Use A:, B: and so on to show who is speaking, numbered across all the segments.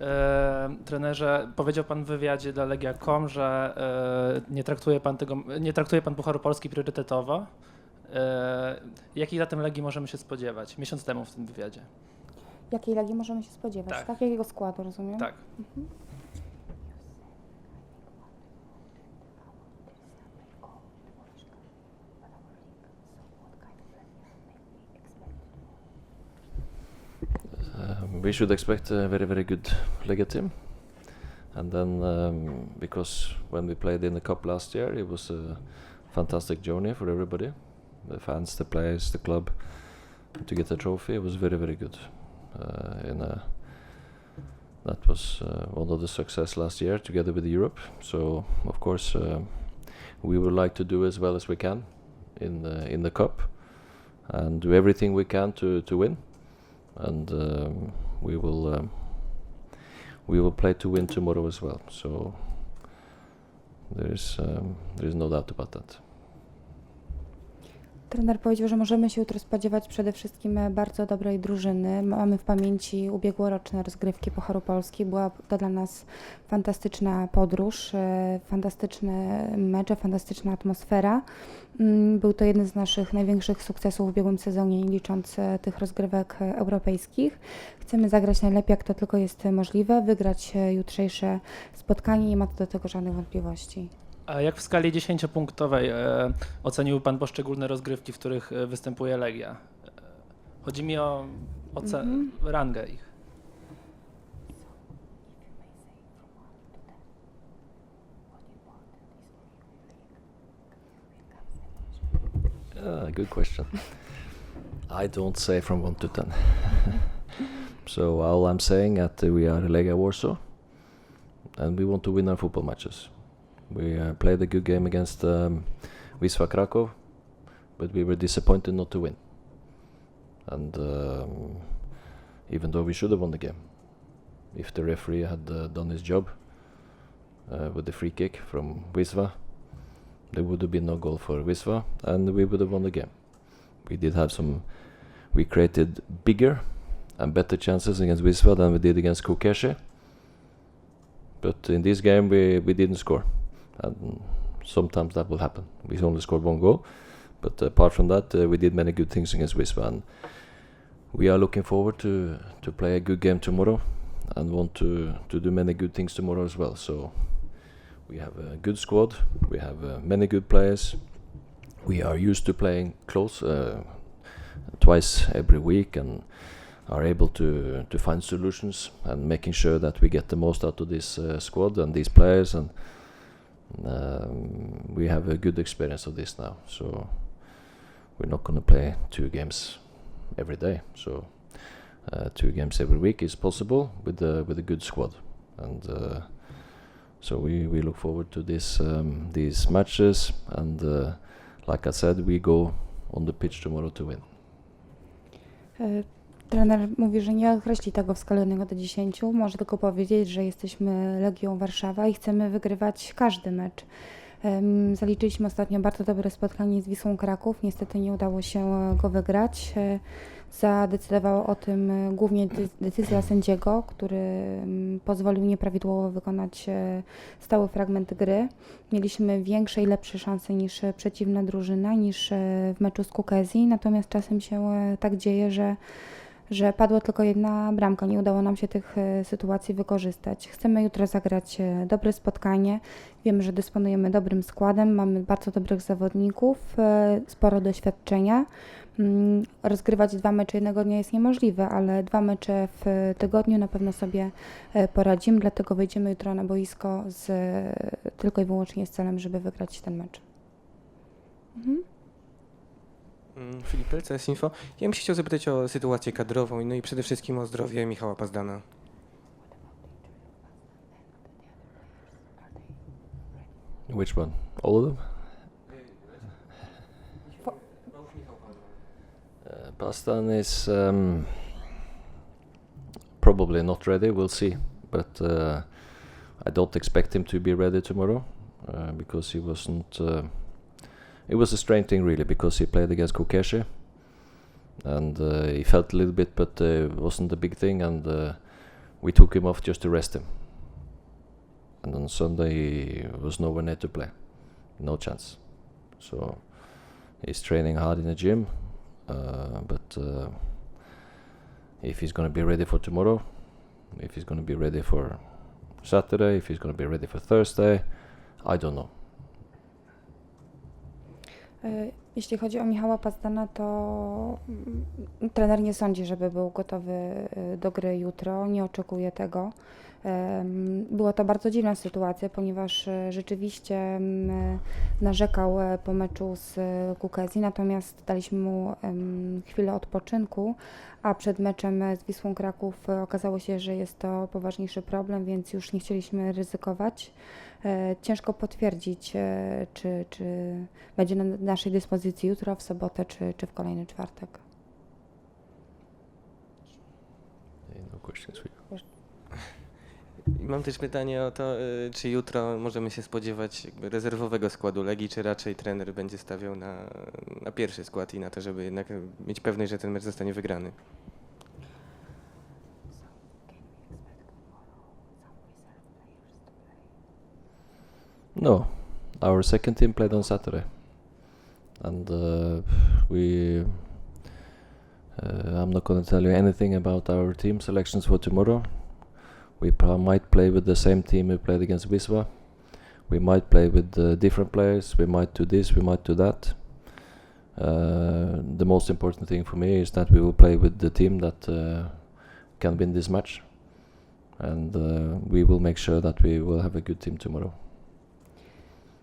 A: E, trenerze, powiedział pan w wywiadzie dla Legia.com, że e, nie, traktuje pan tego, nie traktuje pan Pucharu Polski priorytetowo. E, jakiej zatem Legii możemy się spodziewać? Miesiąc temu w tym wywiadzie.
B: Jakiej Legii możemy się spodziewać?
A: Tak.
B: Tak, jakiego składu, rozumiem?
A: Tak.
C: Um, we should expect a very, very good Lega team. And then, um, because when we played in the cup last year, it was a fantastic journey for everybody the fans, the players, the club. To get a trophy, it was very, very good. Uh, in a, that was uh, one of the success last year together with Europe. So, of course, um we would like to do as well as we can in the, in the cup and do everything we can to, to win and um, we will um, we will play to win tomorrow as well. So there is um, there is no doubt about that.
B: Trener powiedział, że możemy się jutro spodziewać przede wszystkim e, bardzo dobrej drużyny. Mamy w pamięci ubiegłoroczne rozgrywki Pucharu Polski. Była to dla nas fantastyczna podróż, e, fantastyczne mecze, fantastyczna atmosfera. Mm, Był to jeden z naszych największych sukcesów w ubiegłym sezonie, nie licząc e, tych rozgrywek europejskich. Chcemy zagrać najlepiej, jak to tylko jest możliwe, wygrać jutrzejsze spotkanie, nie ma do tego żadnych wątpliwości.
A: A jak w skali 10-punktowej e, ocenił pan poszczególne rozgrywki, w których e, występuje Legia? E, chodzi mi o oce-
B: Mhm.
A: rangę ich.
C: Uh, good question. I don't say from one to ten. so all I'm saying that uh, we are Lega Warsaw, and we want to win our football matches. We uh, played a good game against um, Wisła Krakow, but we were disappointed not to win. And um, even though we should have won the game, if the referee had uh, done his job uh, with the free kick from Wisła, there would have been no goal for Wiswa, and we would have won the game. We did have some. We created bigger and better chances against Wiswa than we did against Kukeshe. But in this game, we, we didn't score, and sometimes that will happen. We only scored one goal, but apart from that, uh, we did many good things against Wiswa, and we are looking forward to to play a good game tomorrow, and want to to do many good things tomorrow as well. So we have a good squad. We have uh, many good players. We are used to playing close uh, twice every week and are able to to find solutions and making sure that we get the most out of this uh, squad and these players and um, we have a good experience of this now. So we're not going to play two games every day. So uh, two games every week is possible with a with a good squad and. Uh, so we, we look forward to this um, these matches, and uh, like I said, we go on the pitch tomorrow to win.
B: Trener mówi, że nie określi tego w skali od 1 do 10. Może tylko powiedzieć, że jesteśmy Legią Warszawa i chcemy wygrywać każdy mecz. Zaliczyliśmy ostatnio bardzo dobre spotkanie z Wisłą Kraków. Niestety nie udało się go wygrać. E, Zadecydowała o tym e, głównie decyzja sędziego, który pozwolił nieprawidłowo wykonać e, stały fragment gry. Mieliśmy większe i lepsze szanse niż przeciwna drużyna, niż w meczu z Kukezji, natomiast czasem się tak dzieje, że że padła tylko jedna bramka, nie udało nam się tych e, sytuacji wykorzystać. Chcemy jutro zagrać e, dobre spotkanie. Wiemy, że dysponujemy dobrym składem, mamy bardzo dobrych zawodników, e, sporo doświadczenia. Mm, Rozgrywać dwa mecze jednego dnia jest niemożliwe, ale dwa mecze w tygodniu na pewno sobie poradzimy, dlatego wejdziemy jutro na boisko z, tylko i wyłącznie z celem, żeby wygrać ten mecz. Mhm.
D: Mm, Filip Pelces, Info. Ja bym się chciał zapytać o sytuację kadrową, no i przede wszystkim o zdrowie Michała Pazdana.
C: Which one? All of them? Uh, Pastan is um, probably not ready. We'll see, but uh, I don't expect him to be ready tomorrow uh, because he wasn't. Uh, it was a strange thing, really, because he played against Kokeshe, and uh, he felt a little bit, but uh, it wasn't a big thing. And uh, we took him off just to rest him. And on Sunday he was nowhere near to play, no chance. So he's training hard in the gym, uh, but uh, if he's going to be ready for tomorrow, if he's going to be ready for Saturday, if he's going to be ready for Thursday, I don't know.
B: E, Jeśli chodzi o Michała Pazdana, to mm, trener nie sądzi, żeby był gotowy e, do gry jutro. Nie oczekuje tego. Była to bardzo dziwna sytuacja, ponieważ e, rzeczywiście mm, narzekał e, po meczu z e, Kukezi, natomiast daliśmy mu chwilę odpoczynku, a przed meczem e, z Wisłą Kraków e, okazało się, że jest to poważniejszy problem, więc już nie chcieliśmy ryzykować. E, Ciężko potwierdzić, e, czy, czy będzie na naszej dyspozycji jutro, w sobotę, czy, czy w kolejny czwartek.
C: No.
D: Mam też pytanie o to, y, czy jutro możemy się spodziewać jakby rezerwowego składu Legii, czy raczej trener będzie stawiał na, na pierwszy skład i na to, żeby jednak mieć pewność, że ten mecz zostanie wygrany.
C: No, our second team played on Saturday, and uh, we. Uh, I'm not going to tell you anything about our team selections for tomorrow. We might play with the same team we played against Wiswa. We might play with uh, different players. We might do this. We might do that. Uh, the most important thing for me is that we will play with the team that uh, can win this match, and uh, we will make sure that we will have a good team tomorrow.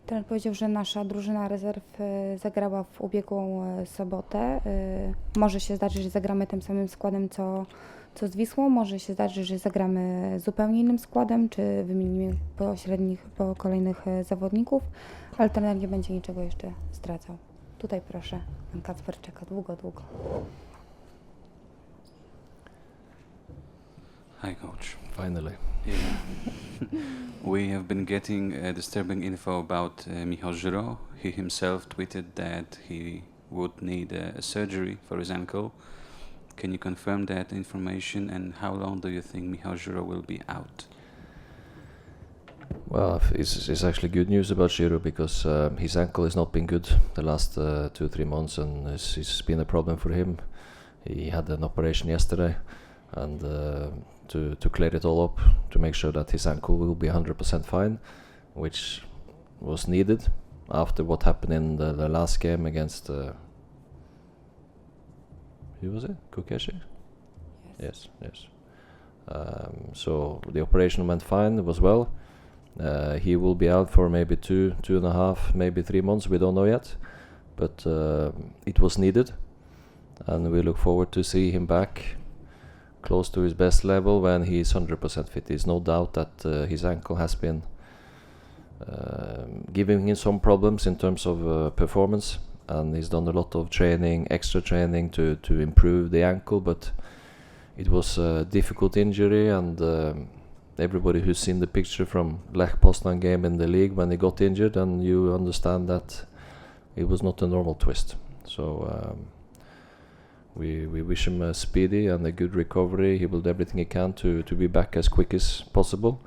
B: Trener powiedział, że nasza drużyna rezerw e, zagrała w ubiegłą e, sobotę. E, Może się zdarzyć, że zagramy tym samym składem co, co z Wisłą, może się zdarzyć, że zagramy zupełnie innym składem, czy wymienimy pośrednich, po kolejnych e, zawodników, ale trener nie będzie niczego jeszcze zdradzał. Tutaj proszę, pan Kacper czeka długo, długo.
E: Hi, coach.
C: Finally.
E: Yeah. we have been getting uh, disturbing info about uh, Michal Giro. He himself tweeted that he would need uh, a surgery for his ankle. Can you confirm that information and how long do you think Michal will be out?
C: Well, it's, it's actually good news about Shiro because um, his ankle has not been good the last uh, two three months, and it's, it's been a problem for him. He had an operation yesterday, and uh, to to clear it all up, to make sure that his ankle will be 100% fine, which was needed after what happened in the, the last game against. Who was it? Kokeshi. Yes, yes. Um, so the operation went fine. It was well. Uh, he will be out for maybe two, two and a half, maybe three months. We don't know yet, but uh, it was needed, and we look forward to see him back, close to his best level when he is 100% fit. There's no doubt that uh, his ankle has been um giving him some problems in terms of uh, performance, and he's done a lot of training, extra training to to improve the ankle, but it was a difficult injury and. Um, everybody who's seen the picture from Lech Poznan game in the league when he got injured, and you understand that it was not a normal twist. So um, we we wish him a speedy and a good recovery. He will do everything he can to to be back as quick as possible.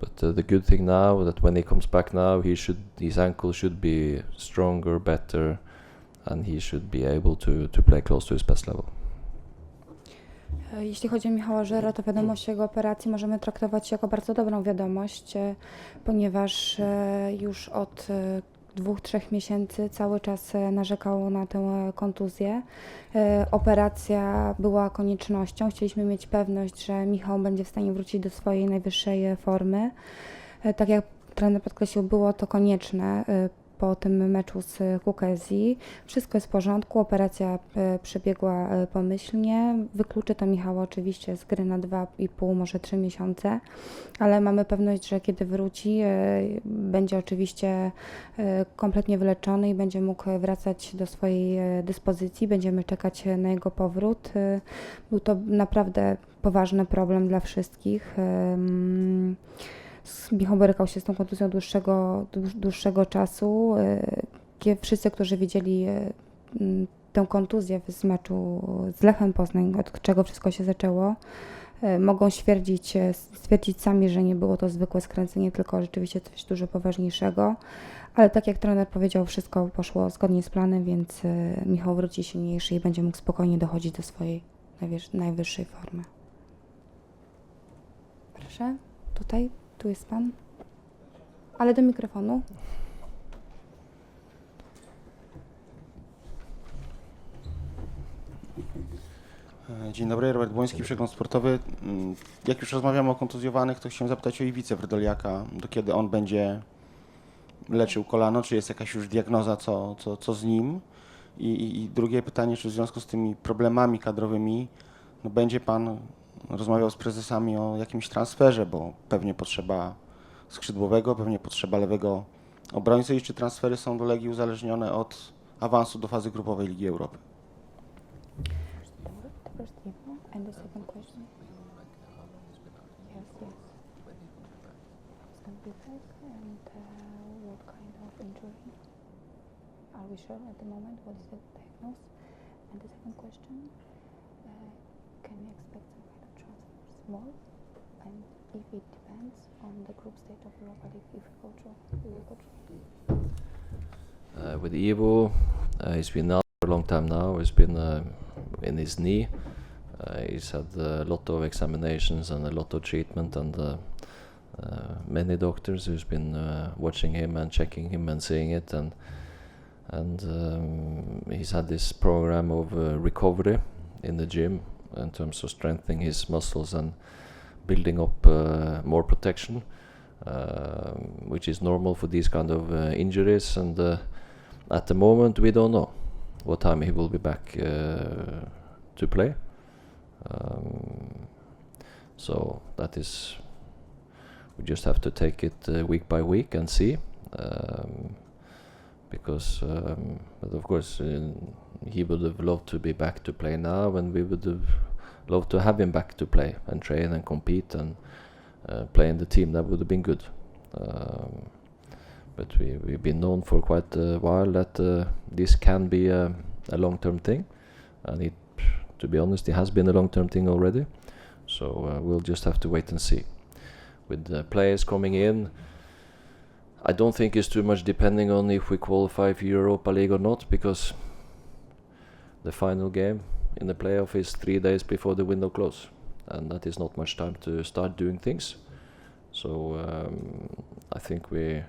C: But uh, the good thing now that when he comes back now, he should his ankle should be stronger, better, and he should be able to to play close to his best level.
B: E, Jeśli chodzi o Michała Żera, to wiadomość jego operacji możemy traktować jako bardzo dobrą wiadomość, e, ponieważ e, już od dwóch, trzech miesięcy cały czas e, narzekał na tę e, kontuzję. E, Operacja była koniecznością. Chcieliśmy mieć pewność, że Michał będzie w stanie wrócić do swojej najwyższej formy. Tak jak trener podkreślił, było to konieczne po tym meczu z Kukezji. Wszystko jest w porządku, operacja e, przebiegła e, pomyślnie. Wykluczy to Michała oczywiście z gry na 2,5, może 3 miesiące, ale mamy pewność, że kiedy wróci, e, będzie oczywiście kompletnie wyleczony i będzie mógł wracać do swojej dyspozycji. Będziemy czekać na jego powrót. Był to naprawdę poważny problem dla wszystkich. Michał borykał się z tą kontuzją dłuższego, dłuż- dłuższego czasu. Kie- Wszyscy, którzy widzieli e, m, tę kontuzję z meczu z Lechem Poznań, od czego wszystko się zaczęło, e, mogą stwierdzić, stwierdzić sami, że nie było to zwykłe skręcenie, tylko rzeczywiście coś dużo poważniejszego. Ale tak jak trener powiedział, wszystko poszło zgodnie z planem, więc Michał wróci silniejszy i będzie mógł spokojnie dochodzić do swojej najwyż- najwyższej formy. Proszę, tutaj, tu jest pan. Ale do mikrofonu.
F: E, Dzień dobry, Robert Błoński, Przegląd Sportowy. Mm, Jak już rozmawiamy o kontuzjowanych, to chciałem zapytać o Iwicę Wrdoliaka, do kiedy on będzie leczył kolano, czy jest jakaś już diagnoza, co, co, co z nim? I, i, drugie pytanie, czy w związku z tymi problemami kadrowymi no będzie Pan rozmawiał z prezesami o jakimś transferze, bo pewnie potrzeba skrzydłowego, pewnie potrzeba lewego obrońcy i czy transfery są do Legii uzależnione od awansu do fazy grupowej Ligi Europy?
B: Uh? Are we sure at the moment what is the diagnosis? And the second question, small? And if it depends on the group stage of go through.
C: Uh, with Ivo, uh, he's been out for a long time now. He's been uh, in his knee. Uh, he's had a lot of examinations and a lot of treatment, and uh, uh, many doctors who's been watching him and checking him and seeing it, and and um, he's had this program of recovery in the gym in terms of strengthening his muscles and building up uh, more protection, um, which is normal for these kind of uh, injuries. And uh, at the moment, we don't know what time he will be back uh, to play. Um, so that is, we just have to take it uh, week by week and see. Um, because, um, but of course, uh, he would have loved to be back to play now, and we would have loved to have him back to play and train and compete and uh, play in the team. That would have been good. Um, but we, we've been known for quite a while that uh, this can be a, a long-term thing, and it, to be honest, it has been a long-term thing already. So uh, we'll just have to wait and see. With the players coming in, I don't think it's too much depending on if we qualify for Europa League or not, because the final game in the playoff is three days before the window close, and that is not much time to start doing things. So um, I think we,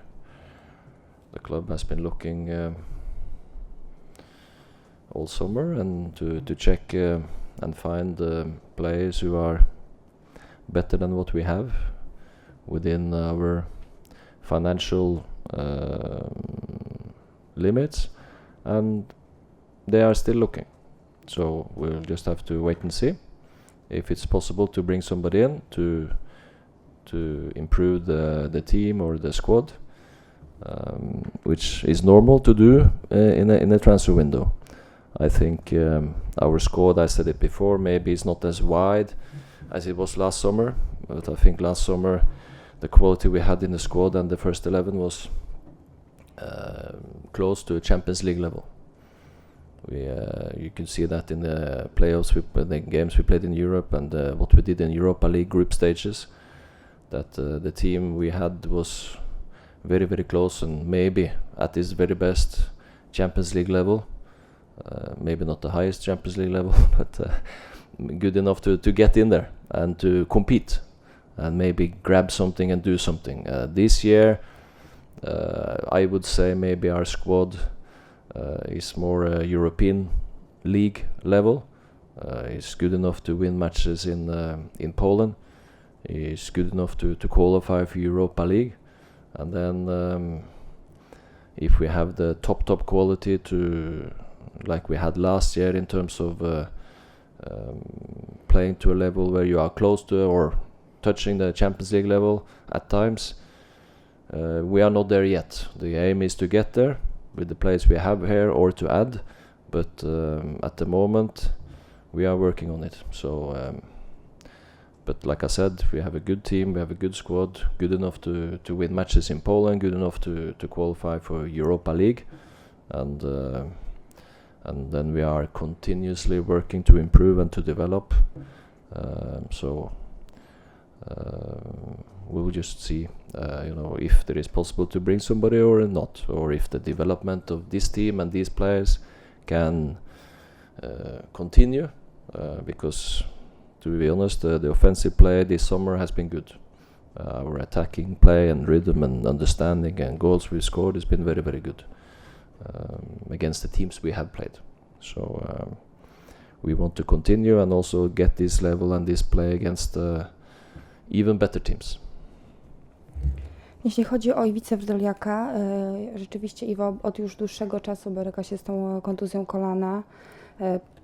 C: the club has been looking um all summer and to to check uh, and find um players who are better than what we have within our financial um, limits, and they are still looking. So we'll just have to wait and see if it's possible to bring somebody in to to improve the the team or the squad, um, which is normal to do uh, in a in a transfer window. I think um, our squad, I said it before, maybe it's not as wide as it was last summer, but I think last summer the quality we had in the squad and the first 11 was uh, close to Champions League level. We, uh, you can see that in the playoffs, we, the games we played in Europe, and uh, what we did in Europa League group stages. That uh, the team we had was very, very close, and maybe at its very best Champions League level. Uh, maybe not the highest Champions League level, but uh, good enough to, to get in there and to compete and maybe grab something and do something. Uh, this year, uh, I would say maybe our squad uh, is more uh, European league level. Uh, is good enough to win matches in uh, in Poland. It's good enough to, to qualify for Europa League, and then um, if we have the top top quality to like we had last year in terms of uh, um, playing to a level where you are close to or touching the Champions League level at times. Uh, we are not there yet. The aim is to get there with the players we have here or to add, but um, at the moment we are working on it. So, um, but like I said, we have a good team, we have a good squad, good enough to, to win matches in Poland, good enough to, to qualify for Europa League, and uh, and then we are continuously working to improve and to develop. Um, so we will just see, uh, you know, if there is possible to bring somebody or not, or if the development of this team and these players can uh, continue. Uh, because, to be honest, uh, the offensive play this summer has been good. Uh, our attacking play and rhythm and understanding and goals we scored has been very, very good um, against the teams we have played. So um, we want to continue and also get this level and this play against uh, even better teams.
B: Jeśli chodzi o Iwicę Wdoliaka, y, rzeczywiście Iwo od już dłuższego czasu boryka się z tą kontuzją kolana.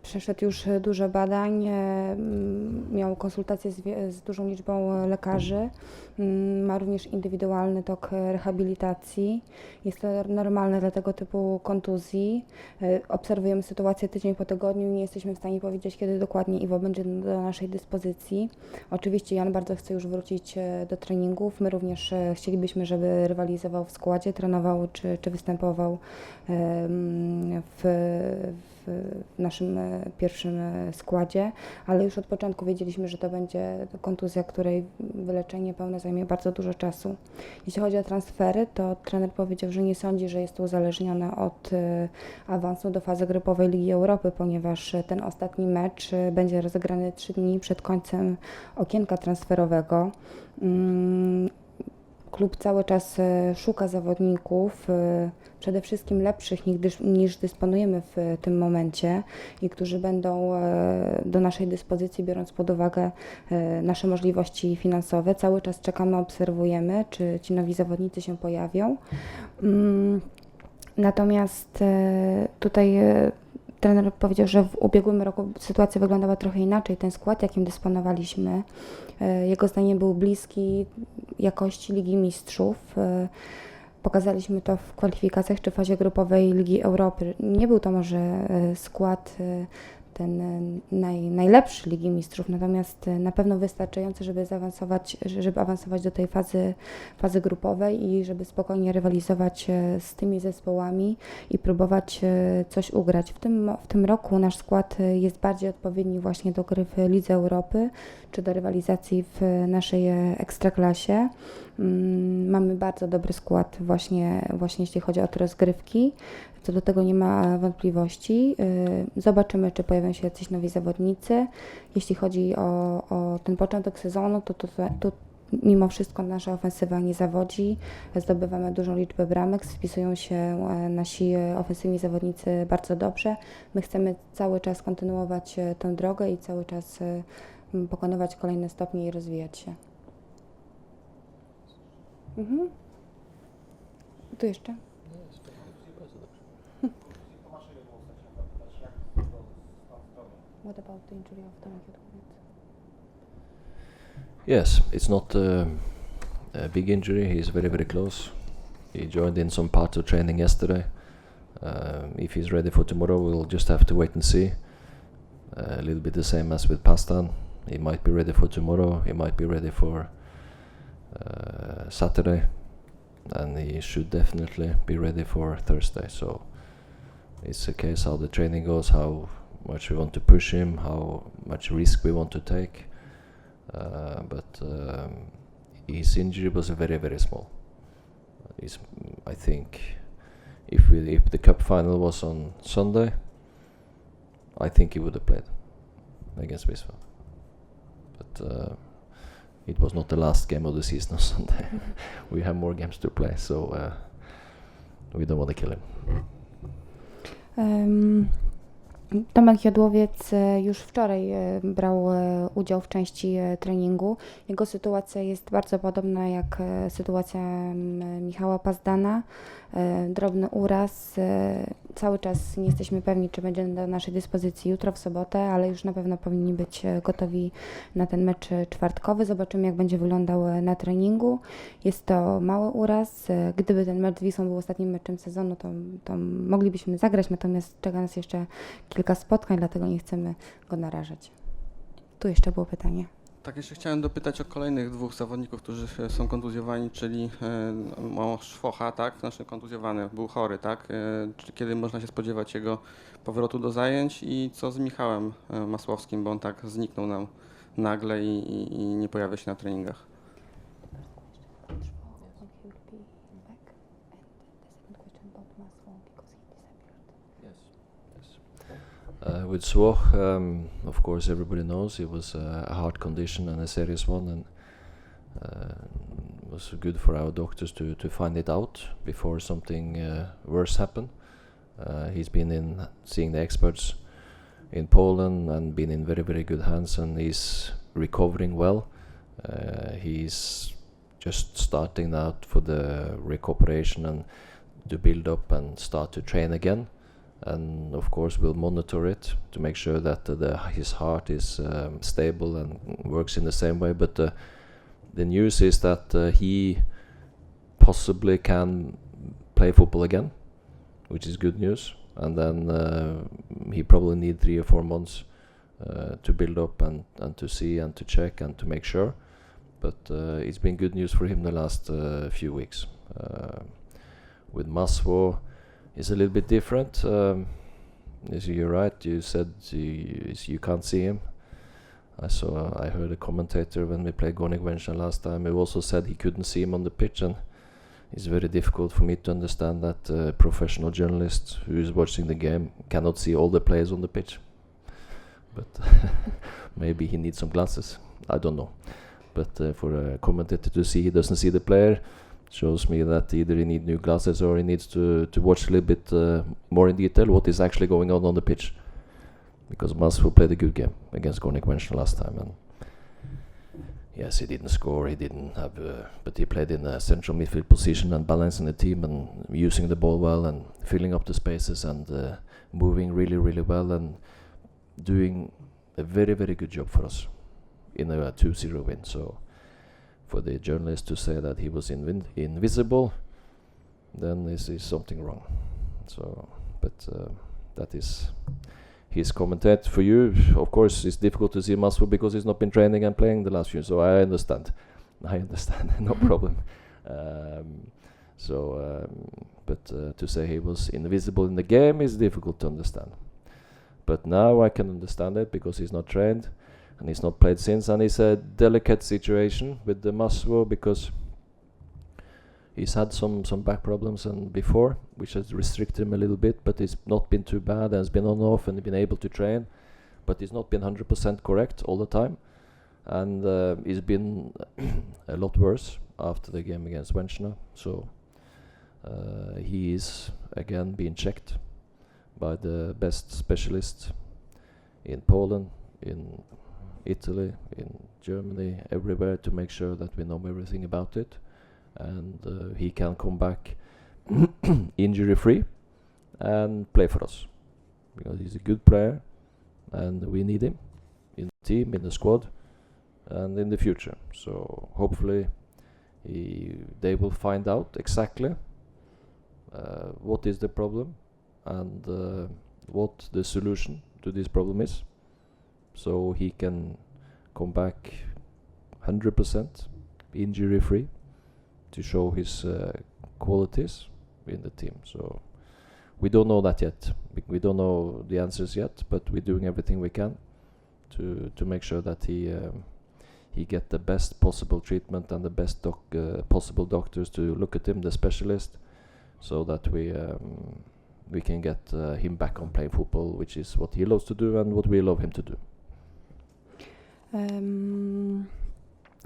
B: Przeszedł już y, dużo badań, mm, miał konsultacje z, z dużą liczbą y, lekarzy, ma również indywidualny tok rehabilitacji. Jest to normalne dla tego typu kontuzji. Obserwujemy sytuację tydzień po tygodniu nie jesteśmy w stanie powiedzieć, kiedy dokładnie Iwo będzie do naszej dyspozycji. Oczywiście Jan bardzo chce już wrócić e, do treningów. My również e, chcielibyśmy, żeby rywalizował w składzie, trenował czy, czy występował em, w, w naszym e, pierwszym e, składzie, ale już od początku wiedzieliśmy, że to będzie kontuzja, której wyleczenie pełne zajmie bardzo dużo czasu. Jeśli chodzi o transfery, to trener powiedział, że nie sądzi, że jest to uzależnione od e, awansu do fazy grupowej Ligi Europy, ponieważ ten ostatni mecz będzie rozegrany trzy dni przed końcem okienka transferowego. Klub cały czas e, szuka zawodników, e, przede wszystkim lepszych niż, dys- niż dysponujemy w e, tym momencie i którzy będą do naszej dyspozycji, biorąc pod uwagę nasze możliwości finansowe. Cały czas czekamy, obserwujemy, czy ci nowi zawodnicy się pojawią. Mm, Natomiast tutaj trener powiedział, że w ubiegłym roku sytuacja wyglądała trochę inaczej. Ten skład, jakim dysponowaliśmy, e, jego zdaniem był bliski jakości Ligi Mistrzów. E, Pokazaliśmy to w kwalifikacjach czy fazie grupowej Ligi Europy. Nie był to może e, skład ten e, naj, najlepszy Ligi Mistrzów, natomiast e, na pewno wystarczający, żeby zaawansować, żeby awansować do tej fazy, fazy grupowej i żeby spokojnie rywalizować e, z tymi zespołami i próbować coś ugrać. W tym, w tym roku nasz skład jest bardziej odpowiedni właśnie do gry w Lidze Europy czy do rywalizacji w naszej ekstraklasie. Mm, Mamy bardzo dobry skład właśnie, właśnie jeśli chodzi o te rozgrywki. Co do tego nie ma wątpliwości. Y, Zobaczymy, czy pojawią się jacyś nowi zawodnicy. Jeśli chodzi o, o ten początek sezonu, to, to, to mimo wszystko nasza ofensywa nie zawodzi. Zdobywamy dużą liczbę bramek, spisują się e, nasi ofensywni zawodnicy bardzo dobrze. My chcemy cały czas kontynuować e, tę drogę i cały czas e, pokonywać kolejne stopnie i rozwijać się. Mhm. Tu jeszcze? What about the injury of Tomek
C: Yes, it's not uh, a big injury. He's very, very close. He joined in some part of training yesterday. Um, if he's ready for tomorrow, we'll just have to wait and see. Uh, a little bit the same as with Pastan. He might be ready for tomorrow. He might be ready for uh, Saturday, and he should definitely be ready for Thursday. So it's a case how the training goes, how much we want to push him, how much risk we want to take. Uh, but um, his injury was very very small. He's, I think, if we if the cup final was on Sunday, I think he would have played against Wiswa. But uh, it was not the last game of the season on Sunday. we have more games to play, so uh, we don't want to kill him.
B: Em, Tomek Jodłowiec e, już wczoraj e, brał e, udział w części treningu. Jego sytuacja jest bardzo podobna jak sytuacja Michała Pazdana. Drobny uraz. Cały czas nie jesteśmy pewni, czy będzie do naszej dyspozycji jutro w sobotę, ale już na pewno powinni być e, gotowi na ten mecz e, czwartkowy. Zobaczymy, jak będzie wyglądał e, na treningu. Jest to mały uraz. Gdyby ten mecz z Wisłą był ostatnim meczem sezonu, to, to moglibyśmy zagrać, natomiast czeka nas jeszcze kilka spotkań, dlatego nie chcemy go narażać. Tu jeszcze było pytanie.
G: Tak, jeszcze chciałem dopytać o kolejnych dwóch zawodników, którzy e, są kontuzjowani, czyli e, o Szwocha, tak, znaczy kontuzjowany, był chory, tak, e, czy kiedy można się spodziewać jego powrotu do zajęć? I co z Michałem Masłowskim, bo on tak zniknął nam nagle i, i, i nie pojawia się na treningach.
C: Uh, with Swoch, um, of course, everybody knows it was uh, a heart condition and a serious one, and uh, it was good for our doctors to, to find it out before something uh, worse happened. Uh, he's been in seeing the experts in Poland and been in very, very good hands, and he's recovering well. Uh, he's just starting out for the recuperation and to build up and start to train again and of course we'll monitor it to make sure that uh, the, his heart is um, stable and works in the same way. But uh, the news is that uh, he possibly can play football again, which is good news. And then uh, he probably need three or four months uh, to build up and, and to see and to check and to make sure. But uh, it's been good news for him the last few weeks. With Masvo, is a little bit different. Um, you're right. You said you, you can't see him. I saw. I heard a commentator when we played Gornik last time. Who also said he couldn't see him on the pitch, and it's very difficult for me to understand that a professional journalist who is watching the game cannot see all the players on the pitch. But maybe he needs some glasses. I don't know. But uh, for a commentator to see he doesn't see the player, shows me that either he needs new glasses or he needs to, to watch a little bit uh, more in detail what is actually going on on the pitch. Because Masfu played a good game against Gornik Vention last time, and yes, he didn't score, he didn't have, uh, but he played in a central midfield position and balancing the team and using the ball well and filling up the spaces and uh, moving really, really well and doing a very, very good job for us in a 2-0 win. So for the journalist to say that he was invisible, then this is something wrong. So, but uh, that is his commentate for you. Of course, it's difficult to see Masvo because he's not been training and playing the last few. So I understand. I understand. no problem. Um, so, um, but uh, to say he was invisible in the game is difficult to understand. But now I can understand it because he's not trained and he's not played since. And it's a delicate situation with the Masvo because he's had some some back problems and before, which has restricted him a little bit. But it's not been too bad, and has been on off and been able to train. But he's not been 100% correct all the time, and uh, he's been a lot worse after the game against Wenchna. So uh, he is again being checked by the best specialist in Poland, in Italy, in Germany, everywhere to make sure that we know everything about it, and uh, he can come back injury free and play for us. Because he's a good player and we need him in the team, in the squad, and in the future. So hopefully he, they will find out exactly uh, what is the problem and uh, what the solution to this problem is so he can come back 100% injury free to show his uh, qualities in the team. So we don't know that yet. We, don't know the answers yet, but we're doing everything we can to to make sure that he um, he get the best possible treatment and the best doc, uh, possible doctors to look at him, the specialist, so that we um, we can get uh, him back on playing football, which is what he loves to do and what we love him to do.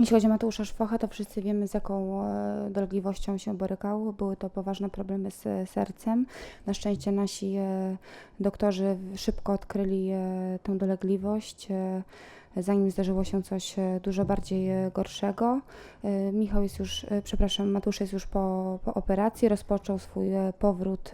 B: Jeśli chodzi o Mateusza Szwocha, to wszyscy wiemy, z jaką e, dolegliwością się borykał. Były to poważne problemy z e, sercem. Na szczęście nasi e, doktorzy szybko odkryli tę dolegliwość, zanim zdarzyło się coś e, dużo bardziej e, gorszego. E, Michał jest już, przepraszam, Mateusz jest już po, po operacji, rozpoczął swój powrót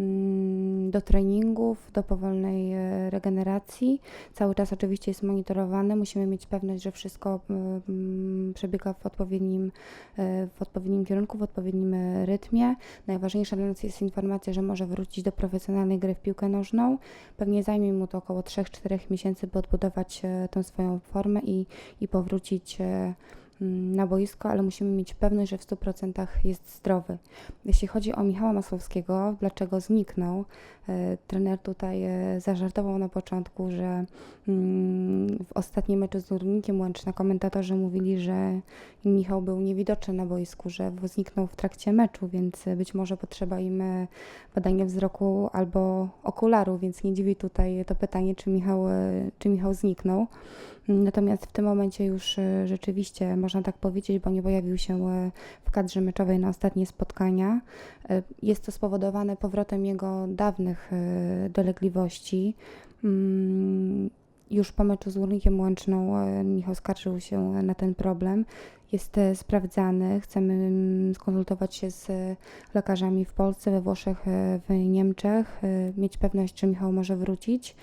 B: mm, do treningów, do powolnej regeneracji. Cały czas oczywiście jest monitorowany. Musimy mieć pewność, że wszystko mm, przebiega w odpowiednim, w odpowiednim kierunku, w odpowiednim rytmie. Najważniejsza dla nas jest informacja, że może wrócić do profesjonalnej gry w piłkę nożną. Pewnie zajmie mu to około 3-4 miesięcy, by odbudować tą swoją formę i, i powrócić e, na boisko, ale musimy mieć pewność, że w 100% jest zdrowy. Jeśli chodzi o Michała Masłowskiego, dlaczego zniknął, e, trener tutaj e, zażartował na początku, że mm, w ostatnim meczu z Górnikiem Łęczna komentatorzy mówili, że Michał był niewidoczny na boisku, że zniknął w trakcie meczu, więc być może potrzeba im e, badania wzroku albo okularu, więc nie dziwi tutaj to pytanie, czy Michał, czy Michał zniknął. Natomiast w tym momencie już e, rzeczywiście można tak powiedzieć, bo nie pojawił się e, w kadrze meczowej na ostatnie spotkania. E, Jest to spowodowane powrotem jego dawnych dolegliwości. Mm, Już po meczu z Górnikiem Łączną Michał skarżył się na ten problem. Jest e, sprawdzany. Chcemy mm, skonsultować się z e, lekarzami w Polsce, we Włoszech, e, w Niemczech, mieć pewność, czy Michał może wrócić,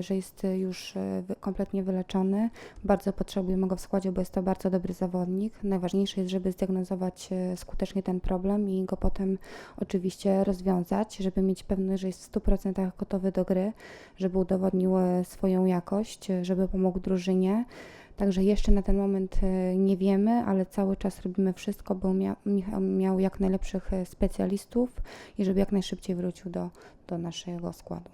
B: że jest już kompletnie wyleczony. Bardzo potrzebujemy go w składzie, bo jest to bardzo dobry zawodnik. Najważniejsze jest, żeby zdiagnozować skutecznie ten problem i go potem oczywiście rozwiązać, żeby mieć pewność, że jest w 100% gotowy do gry, żeby udowodnił swoją jakość, żeby pomógł drużynie. Także jeszcze na ten moment e, nie wiemy, ale cały czas robimy wszystko, by Michał miał jak najlepszych e, specjalistów i żeby jak najszybciej wrócił do, do naszego składu.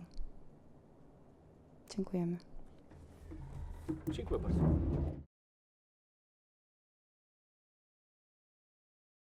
B: Dziękujemy.
C: Dziękuję bardzo.